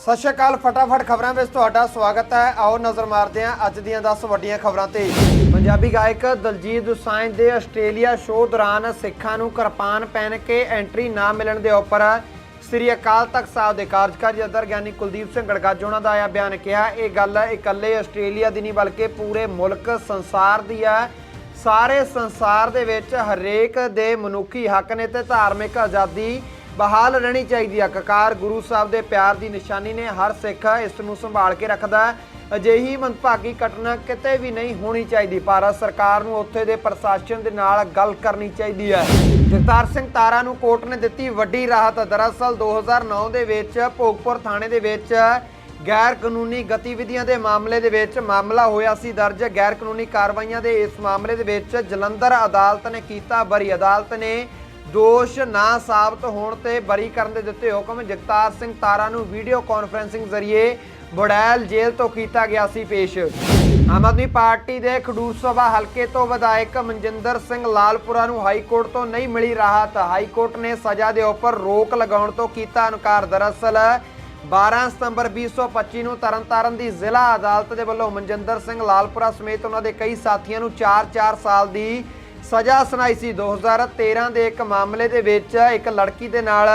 ਸਤਿ ਸ਼੍ਰੀ ਅਕਾਲ, ਫਟਾਫਟ ਖਬਰਾਂ ਵਿੱਚ ਤੁਹਾਡਾ ਸਵਾਗਤ ਹੈ। ਆਓ ਨਜ਼ਰ ਮਾਰਦੇ ਹਾਂ ਅੱਜ ਦੀਆਂ 10 ਵੱਡੀਆਂ ਖਬਰਾਂ ਤੇ। ਪੰਜਾਬੀ ਗਾਇਕ ਦਲਜੀਤ ਦੋਸਾਂਝ ਦੇ ਆਸਟ੍ਰੇਲੀਆ ਸ਼ੋਅ ਦੌਰਾਨ ਸਿੱਖਾਂ ਨੂੰ ਕਿਰਪਾਨ ਪਹਿਨ ਕੇ ਐਂਟਰੀ ਨਾ ਮਿਲਣ ਦੇ ਉੱਪਰ ਸ੍ਰੀ ਅਕਾਲ ਤਖਤ ਸਾਹਿਬ ਦੇ ਕਾਰਜਕਾਰੀ ਅਧਰ ਗਿਆਨੀ ਕੁਲਦੀਪ ਸਿੰਘ ਗੜਗਾਜੋਣਾ ਉਹਨਾਂ ਦਾ ਆਇਆ ਬਿਆਨ ਕਿਹਾ, ਇਹ ਗੱਲ ਇਕੱਲੇ ਆਸਟ੍ਰੇਲੀਆ ਦੀ ਨਹੀਂ ਬਲਕਿ ਪੂਰੇ ਮੁਲਕ, ਸੰਸਾਰ ਦੀ ਹੈ। ਸਾਰੇ ਸੰਸਾਰ ਦੇ ਵਿੱਚ ਹਰੇਕ ਦੇ ਮਨੁੱਖੀ ਹੱਕ ਨੇ ਤੇ ਧਾਰਮਿਕ ਆਜ਼ਾਦੀ ਬਹਾਲ ਰਹਿਣੀ ਚਾਹੀਦੀ ਹੈ ਕਕਾਰ ਗੁਰੂ ਸਾਹਿਬ ਦੇ ਪਿਆਰ ਦੀ ਨਿਸ਼ਾਨੀ ਨੇ ਹਰ ਸਿੱਖ ਇਸ ਨੂੰ ਸੰਭਾਲ ਕੇ ਰੱਖਦਾ ਹੈ। ਅਜਿਹੀ ਮੰਦਭਾਗੀ ਘਟਨਾ ਕਿਤੇ ਵੀ ਨਹੀਂ ਹੋਣੀ ਚਾਹੀਦੀ ਭਾਰਤ ਸਰਕਾਰ ਨੂੰ ਉੱਥੇ ਦੇ ਪ੍ਰਸ਼ਾਸਨ ਦੇ ਨਾਲ ਗੱਲ ਕਰਨੀ ਚਾਹੀਦੀ ਹੈ। ਜਗਤਾਰ ਸਿੰਘ ਤਾਰਾ ਨੂੰ ਕੋਰਟ ਨੇ ਦਿੱਤੀ ਵੱਡੀ ਰਾਹਤ। ਦਰਅਸਲ 2009 ਦੇ ਵਿੱਚ ਭੋਗਪੁਰ ਥਾਣੇ ਦੇ ਵਿੱਚ ਗੈਰ ਕਾਨੂੰਨੀ ਗਤੀਵਿਧੀਆਂ ਦੇ ਮਾਮਲੇ ਦੇ ਵਿੱਚ ਮਾਮਲਾ ਹੋਇਆ ਸੀ। ਦਰਜ ਗੈਰ ਕਾਨੂੰਨੀ ਕਾਰਵਾਈਆਂ ਦੇ ਇਸ ਮਾਮਲੇ ਦੇ ਵਿੱਚ ਜਲੰਧਰ ਅਦਾਲਤ ਨੇ ਕੀਤਾ ਬਰੀ। ਅਦਾਲਤ ਨੇ ਦੋਸ਼ ਨਾ ਸਾਬਤ ਹੋਣ ਤੇ ਬਰੀ ਕਰਨ ਦੇ ਦਿੱਤੇ ਹੁਕਮ। ਜਗਤਾਰ ਸਿੰਘ ਤਾਰਾ ਨੂੰ ਵੀਡੀਓ ਕਾਨਫਰੈਂਸਿੰਗ ਜ਼ਰੀਏ ਬੁੜੈਲ ਜੇਲ੍ਹ ਤੋਂ ਕੀਤਾ ਗਿਆ ਸੀ ਪੇਸ਼। ਆਮ ਆਦਮੀ ਪਾਰਟੀ ਦੇ ਖਡੂਰ ਸਭਾ ਹਲਕੇ ਤੋਂ ਵਿਧਾਇਕ ਮਨਜਿੰਦਰ ਸਿੰਘ ਲਾਲਪੁਰਾ ਨੂੰ ਹਾਈ ਕੋਰਟ ਤੋਂ ਨਹੀਂ ਮਿਲੀ ਰਾਹਤ। ਹਾਈ ਕੋਰਟ ਨੇ ਸਜ਼ਾ ਦੇ ਉੱਪਰ ਰੋਕ ਲਗਾਉਣ ਤੋਂ ਕੀਤਾ ਇਨਕਾਰ। ਦਰਅਸਲ 12 ਸਤੰਬਰ 2025 ਨੂੰ ਤਰਨਤਾਰਨ ਦੀ ਜ਼ਿਲ੍ਹਾ ਅਦਾਲਤ ਦੇ ਵੱਲੋਂ ਮਨਜਿੰਦਰ ਸਿੰਘ ਲਾਲਪੁਰਾ ਸਮੇਤ ਉਹਨਾਂ ਦੇ ਕਈ ਸਾਥੀਆਂ ਨੂੰ 4-4 ਸਾਲ ਦੀ ਸਜ਼ਾ ਸੁਣਾਈ ਸੀ। 2013 ਦੇ ਇੱਕ ਮਾਮਲੇ ਦੇ ਵਿੱਚ ਇੱਕ ਲੜਕੀ ਦੇ ਨਾਲ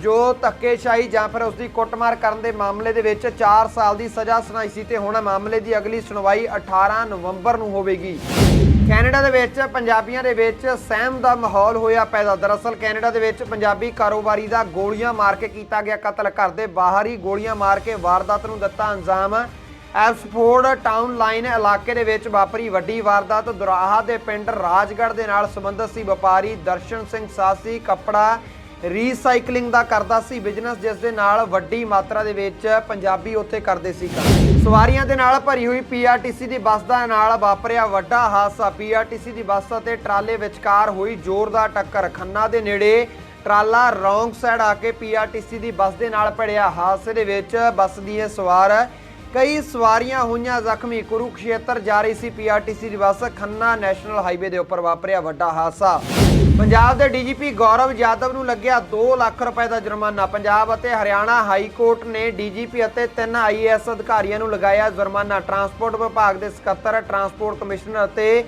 ਜੋ ਧੱਕੇਸ਼ਾਹੀ ਜਾਂ ਫਿਰ ਉਸ ਦੀ ਕੁੱਟਮਾਰ ਕਰਨ ਦੇ ਮਾਮਲੇ ਦੇ ਵਿੱਚ 4 ਸਾਲ ਦੀ ਸਜ਼ਾ ਸੁਣਾਈ ਸੀ ਤੇ ਹੁਣ ਮਾਮਲੇ ਦੀ ਅਗਲੀ ਸੁਣਵਾਈ 18 ਨਵੰਬਰ ਨੂੰ ਹੋਵੇਗੀ। ਕੈਨੇਡਾ ਦੇ ਵਿੱਚ ਪੰਜਾਬੀਆਂ ਦੇ ਵਿੱਚ ਸਹਿਮ ਦਾ ਮਾਹੌਲ ਹੋਇਆ ਪੈਦਾ। ਦਰਅਸਲ ਕੈਨੇਡਾ ਦੇ ਵਿੱਚ ਪੰਜਾਬੀ ਕਾਰੋਬਾਰੀ ਦਾ ਗੋਲੀਆਂ ਮਾਰ ਕੇ ਕੀਤਾ ਗਿਆ ਕਤਲ। ਘਰ ਦੇ ਬਾਹਰ ਹੀ ਗੋਲੀਆਂ ਮਾਰ ਕੇ ਵਾਰਦਾਤ ਨੂੰ ਦਿੱਤਾ ਅੰਜਾਮ। ਐਸਫੋਰਡ ਟਾਊਨ ਲਾਈਨ ਇਲਾਕੇ ਦੇ ਵਿੱਚ ਵਾਪਰੀ ਵੱਡੀ ਵਾਰਦਾਤ ਦੁਰਾਹਾ ਦੇ ਪਿੰਡ ਰਾਜਗੜ੍ਹ ਦੇ ਨਾਲ ਸੰਬੰਧਿਤ ਸੀ। ਵਪਾਰੀ ਦਰਸ਼ਨ ਸਿੰਘ ਸਾਸੀ ਕੱਪੜਾ ਰੀਸਾਈਕਲਿੰਗ ਦਾ ਕਰਦਾ ਸੀ। ਬਿਜ਼ਨਸ ਜਿਸ ਦੇ ਨਾਲ ਵੱਡੀ ਮਾਤਰਾ ਦੇ ਵਿੱਚ ਪੰਜਾਬੀ ਉੱਥੇ ਕਰਦੇ ਸੀ। ਸਵਾਰੀਆਂ ਦੇ ਨਾਲ ਭਰੀ ਹੋਈ ਪੀਆਰਟੀਸੀ ਦੀ ਬੱਸ ਦਾ ਨਾਲ ਵਾਪਰਿਆ ਵੱਡਾ ਹਾਦਸਾ। ਪੀਆਰਟੀਸੀ ਦੀ ਬੱਸ ਅਤੇ ਟਰਾਲੇ ਵਿਚਕਾਰ ਹੋਈ ਜ਼ੋਰਦਾਰ ਟੱਕਰ। ਖੰਨਾ ਦੇ ਨੇੜੇ ਟਰਾਲਾ ਰੌਂਗ ਸਾਈਡ ਆ ਕੇ ਪੀਆਰਟੀਸੀ ਦੀ ਬੱਸ ਦੇ ਨਾਲ ਭਿੜਿਆ। ਹਾਦਸੇ ਦੇ ਵਿੱਚ ਬੱਸ ਦੀਆਂ ਸਵਾਰ ਕਈ ਸਵਾਰੀਆਂ ਹੋਈਆਂ ਜ਼ਖਮੀ। ਕੁਰੂਕਸ਼ੇਤਰ ਜਾ ਰਹੀ ਸੀ ਪੀਆਰਟੀਸੀ ਦੀ ਬੱਸ ਖੰਨਾ ਨੈਸ਼ਨਲ ਹਾਈਵੇ ਦੇ ਉੱਪਰ ਵਾਪਰਿਆ ਵੱਡਾ ਹਾਦਸਾ। ਪੰਜਾਬ ਦੇ ਡੀਜੀਪੀ ਗੌਰਵ ਯਾਦਵ ਨੂੰ ਲੱਗਿਆ 2 ਲੱਖ ਰੁਪਏ ਦਾ ਜੁਰਮਾਨਾ। ਪੰਜਾਬ ਅਤੇ ਹਰਿਆਣਾ ਹਾਈ ਕੋਰਟ ਨੇ ਡੀਜੀਪੀ ਅਤੇ ਤਿੰਨ ਆਈਏਐਸ ਅਧਿਕਾਰੀਆਂ ਨੂੰ ਲਗਾਇਆ ਜੁਰਮਾਨਾ। ਟਰਾਂਸਪੋਰਟ ਵਿਭਾਗ ਦੇ ਸਕੱਤਰ, ਟਰਾਂਸਪੋਰਟ ਕਮਿਸ਼ਨਰ ਅਤੇ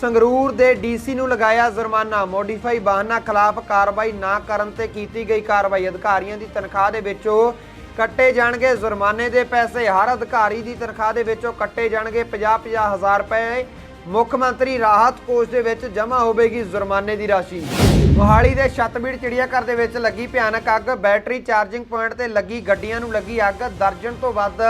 ਸੰਗਰੂਰ ਦੇ ਡੀਸੀ ਨੂੰ ਲਗਾਇਆ ਜੁਰਮਾਨਾ। ਮੋਡੀਫਾਈ ਵਾਹਨਾਂ ਖਿਲਾਫ ਕਾਰਵਾਈ ਨਾ ਕਰਨ ਤੇ ਕੀਤੀ ਗਈ ਕਾਰਵਾਈ। ਅਧਿਕਾਰੀਆਂ ਦੀ ਤਨਖਾਹ ਦੇ ਵਿੱਚੋਂ ਕੱਟੇ ਜਾਣਗੇ। ਜੁਰਮਾਨੇ ਦੇ ਪੈਸੇ ਹਰ ਅਧਿਕਾਰੀ ਦੀ ਤਨਖਾਹ ਦੇ ਵਿੱਚੋਂ ਕੱਟੇ ਜਾਣਗੇ। 50-50 ਹਜ਼ਾਰ ਰੁਪਏ। ਮੁੱਖ ਮੰਤਰੀ ਰਾਹਤ ਕੋਸ਼ ਦੇ ਵਿੱਚ ਜਮ੍ਹਾਂ ਹੋਵੇਗੀ ਜੁਰਮਾਨੇ ਦੀ ਰਾਸ਼ੀ। ਮੋਹਾਲੀ ਦੇ ਛਤਬੀੜ ਚਿੜੀਆਘਰ ਦੇ ਵਿੱਚ ਲੱਗੀ ਭਿਆਨਕ ਅੱਗ। ਬੈਟਰੀ ਚਾਰਜਿੰਗ ਪੁਆਇੰਟ ਤੇ ਲੱਗੀ ਗੱਡੀਆਂ ਨੂੰ ਲੱਗੀ ਅੱਗ। ਦਰਜਨ ਤੋਂ ਵੱਧ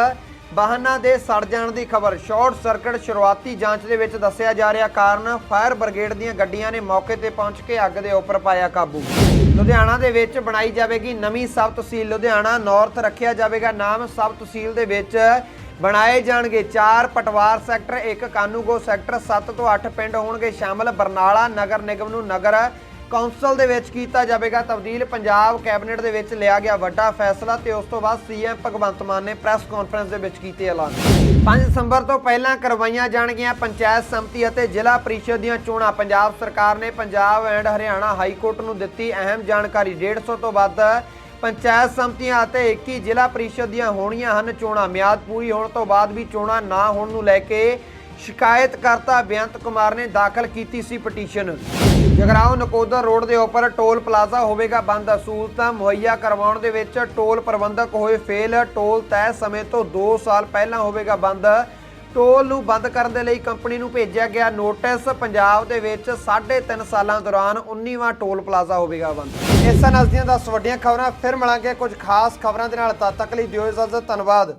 ਵਾਹਨਾਂ ਦੇ ਸੜ ਜਾਣ ਦੀ ਖਬਰ। ਸ਼ਾਰਟ ਸਰਕਟ ਸ਼ੁਰੂਆਤੀ ਜਾਂਚ ਦੇ ਵਿੱਚ ਦੱਸਿਆ ਜਾ ਰਿਹਾ ਕਾਰਨ ਫਾਇਰ ਬ੍ਰਿਗੇਡ ਦੀਆਂ ਗੱਡੀਆਂ ਨੇ ਮੌਕੇ ਤੇ ਪਹੁੰਚ ਕੇ ਅੱਗ ਦੇ ਉੱਪਰ ਪਾਇਆ ਕਾਬੂ। ਲੁਧਿਆਣਾ ਦੇ ਵਿੱਚ ਬਣਾਈ ਜਾਵੇਗੀ ਨਵੀਂ ਸਬ ਤਹਿਸੀਲ। ਲੁਧਿਆਣਾ ਨਾਰਥ ਰੱਖਿਆ ਜਾਵੇਗਾ ਨਾਮ। ਸਬ ਤਹਿਸੀਲ ਦੇ ਵਿੱਚ ਬਣਾਏ ਜਾਣਗੇ 4 ਪਟਵਾਰ ਸੈਕਟਰ 1 ਕਾਨੂੰਗੋ ਸੈਕਟਰ 7 ਤੋਂ 8 ਪਿੰਡ ਹੋਣਗੇ ਸ਼ਾਮਲ। ਬਰਨਾਲਾ ਨਗਰ ਨਿਗਮ ਨੂੰ ਨਗਰ ਕੌਂਸਲ ਦੇ ਵਿੱਚ ਕੀਤਾ ਜਾਵੇਗਾ ਤਬਦੀਲ। ਪੰਜਾਬ ਕੈਬਨਿਟ ਦੇ ਵਿੱਚ ਲਿਆ ਗਿਆ ਵੱਡਾ ਫੈਸਲਾ ਤੇ ਉਸ ਤੋਂ ਬਾਅਦ ਸੀਐਮ ਭਗਵੰਤ ਮਾਨ ਨੇ ਪ੍ਰੈਸ ਕਾਨਫਰੰਸ ਦੇ ਵਿੱਚ ਕੀਤੇ ਐਲਾਨ। 5 ਦਸੰਬਰ ਤੋਂ ਪਹਿਲਾਂ ਕਰਵਾਈਆਂ ਜਾਣਗੀਆਂ ਪੰਚਾਇਤ ਸੰਮਤੀ ਅਤੇ ਜ਼ਿਲ੍ਹਾ ਪ੍ਰੀਸ਼ਦ ਦੀਆਂ ਚੋਣਾਂ। ਪੰਜਾਬ ਸਰਕਾਰ ਨੇ Punjab and Haryana high court ਨੂੰ ਦਿੱਤੀ ਅਹਿਮ ਜਾਣਕਾਰੀ। 150 ਤੋਂ ਵੱਧ ਪੰਚਾਇਤ ਸੰਮਤੀਆਂ ਅਤੇ 21 ਜ਼ਿਲ੍ਹਾ ਪ੍ਰੀਸ਼ਦ ਦੀਆਂ ਹੋਣੀਆਂ ਹਨ ਚੋਣਾਂ। ਮਿਆਦ ਪੂਰੀ ਹੋਣ ਤੋਂ ਬਾਅਦ ਵੀ ਚੋਣਾਂ ਨਾ ਹੋਣ ਨੂੰ ਲੈ ਕੇ ਸ਼ਿਕਾਇਤਕਰਤਾ ਬੇਅੰਤ ਕੁਮਾਰ ਨੇ ਦਾਖਲ ਕੀਤੀ ਸੀ ਪਟੀਸ਼ਨ। ਜਗਰਾਉਂ ਨਕੋਦਰ ਰੋਡ ਦੇ ਉੱਪਰ ਟੋਲ ਪਲਾਜ਼ਾ ਹੋਵੇਗਾ ਬੰਦ। ਸਹੂਲਤਾਂ ਮੁਹੱਈਆ ਕਰਵਾਉਣ ਦੇ ਵਿੱਚ ਟੋਲ ਪ੍ਰਬੰਧਕ ਹੋਏ ਫੇਲ। ਟੋਲ ਤੈਅ ਸਮੇਂ ਤੋਂ 2 ਸਾਲ ਪਹਿਲਾਂ ਹੋਵੇਗਾ ਬੰਦ। ਟੋਲ ਨੂੰ ਬੰਦ ਕਰਨ ਦੇ ਲਈ ਕੰਪਨੀ ਨੂੰ ਭੇਜਿਆ ਗਿਆ ਨੋਟਿਸ। ਪੰਜਾਬ ਦੇ ਵਿੱਚ 3.5 ਸਾਲਾਂ ਦੌਰਾਨ 19ਵਾਂ ਟੋਲ ਪਲਾਜ਼ਾ ਹੋਵੇਗਾ ਬੰਦ। ਇਸ ਨਾਲ ਦੀਆਂ 10 ਵੱਡੀਆਂ ਖਬਰਾਂ, ਫਿਰ ਮਿਲਾਂਗੇ ਕੁਝ ਖਾਸ ਖਬਰਾਂ ਦੇ ਨਾਲ। ਤਦ ਤੱਕ ਲਈ ਦਿਓ ਇਜਾਜ਼ਤ, ਧੰਨਵਾਦ।